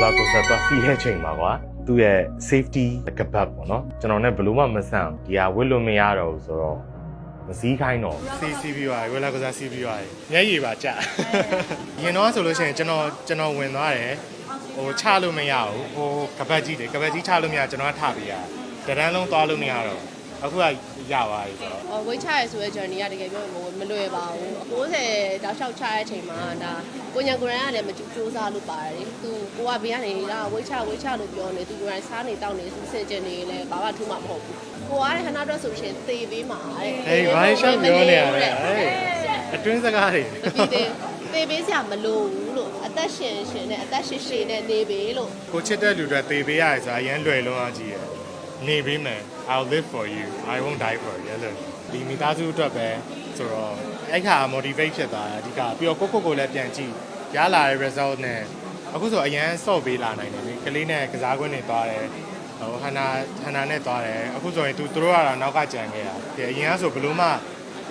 roller coaster သွားစီးတဲ့အချိန်မှာကွာသူ့ရဲ့ safety ကပတ်ပေါ့နော်ကျွန်တော်နဲ့ဘယ်လို့မှမဆန့်ဒီဟာဝစ်လို့မရတော့ဘူးဆိုတော့မစည်းခိုင်းတော့စီစီပြီးသွားပြီဝက်လာကစားစီးပြီးသွားပြီမျက်ရည်ပါကြာရင်တော့ဆိုလို့ရှိရင်ကျွန်တော်ကျွန်တော်ဝင်သွားတယ်ဟိုချလို့မရဘူးဟိုကပတ်ကြီးလေကပတ်ကြီးချလို့မရကျွန်တော်ကထပြီးရတရန်လုံးသွားလို့မရတော့ အခုကရသွားပြီဆိုတော့။ဝိတ်ချရဲဆိုတဲ့ journey ကတကယ်ပြောရင်မလွယ်ပါဘူး။60တောက်လျှောက်ချတဲ့အချိန်မှာဒါကိုညာကိုရန်ကလည်းမကြိုးစူးစားလို့ပါတယ်လေ။သူကိုကဘေးကနေကဝိတ်ချဝိတ်ချလို့ပြောနေသူကိုယ်တိုင်စားနေတောက်နေသူစင်ကြင်နေလည်းဘာမှထူးမှာမဟုတ်ဘူး။ကိုကလည်းဟနာတော့ဆိုရှင်သေပေးမှာတဲ့။ဟေးဘာရှောက်ပြောနေရလဲဟေးအတွင်းစကားတွေမပြီးသေးသေပေးစရာမလိုဘူးလို့အသက်ရှင်ရှင်နဲ့အသက်ရှင်ရှင်နဲ့နေပေလို့ကိုချစ်တဲ့လူတွေသေပေးရတယ်ဆိုတာအရင်လွယ်လုံးအောင်ကြည့်ရ နေပေးမယ် I'll live for you I won't die for you လို့ဒီမိသားစုအတွက်ပဲဆိုတော့အဲ့ခါ motivate ဖြစ်သွားတာအဓိကပြီးတော့ကိုကိုကိုလည်းပြန်ကြည့်ရလာတဲ့ result နဲ့အခုဆိုအရင်ဆော့ပေးလာနိုင်တယ်လေကလေးနဲ့ကစားကွင်းတွေသွားတယ်ဟိုဟန်နာဟန်နာနဲ့သွားတယ်အခုဆိုရင်သူတို့ကတော့နောက်ကကြံခဲ့တာဒီအရင်ကဆိုဘလို့မှ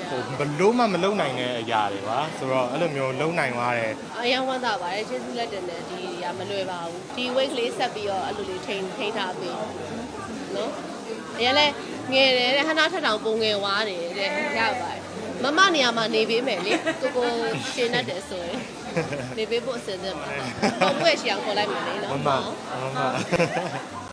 ဟိုဘလို့မှမလုံနိုင်တဲ့အရာတွေပါဆိုတော့အဲ့လိုမျိုးလုံနိုင်သွားတယ်အယံဝမ်းသာပါတယ်ကျေးဇူးလက်တင်တယ်ဒီရမလွယ်ပါဘူးဒီ weight ကလေးဆက်ပြီးတော့အဲ့လိုလေးထိန်ထိန်ထားပြီးနော် အရင်လဲငယ်တယ်တဲ့ဟနာထက်တောင်ပုံငယ်သွားတယ်တဲ့ရပါတယ်မမနေရာမှာနေပေးမယ်လေကိုကိုရှင်တတ်တယ်ဆိုရင်နေပေးဖို့အစင်သင့်ပါဟုတ်ဘွဲ့ရှောင်ခေါ်လိုက်မယ်လေမနော်မမမ